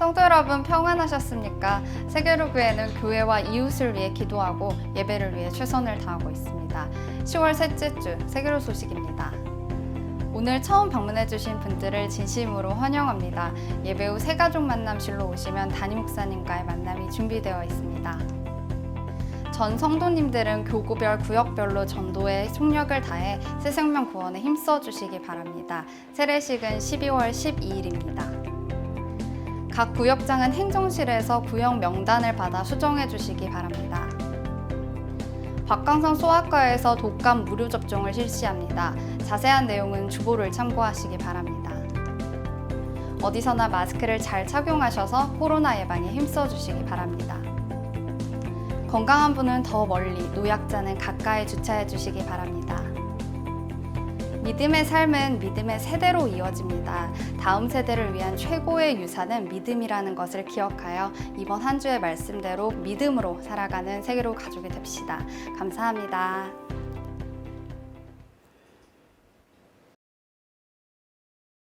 성도 여러분 평안하셨습니까? 세계로교회는 교회와 이웃을 위해 기도하고 예배를 위해 최선을 다하고 있습니다. 10월 셋째 주 세계로 소식입니다. 오늘 처음 방문해주신 분들을 진심으로 환영합니다. 예배 후 새가족 만남실로 오시면 담임 목사님과의 만남이 준비되어 있습니다. 전 성도님들은 교구별 구역별로 전도에 속력을 다해 새 생명 구원에 힘써 주시기 바랍니다. 세례식은 12월 12일입니다. 각 구역장은 행정실에서 구역 명단을 받아 수정해 주시기 바랍니다. 박강성 소아과에서 독감 무료 접종을 실시합니다. 자세한 내용은 주보를 참고하시기 바랍니다. 어디서나 마스크를 잘 착용하셔서 코로나 예방에 힘써 주시기 바랍니다. 건강한 분은 더 멀리, 노약자는 가까이 주차해 주시기 바랍니다. 믿음의 삶은 믿음의 세대로 이어집니다. 다음 세대를 위한 최고의 유산은 믿음이라는 것을 기억하여 이번 한 주의 말씀대로 믿음으로 살아가는 세계로 가족이 됩시다. 감사합니다.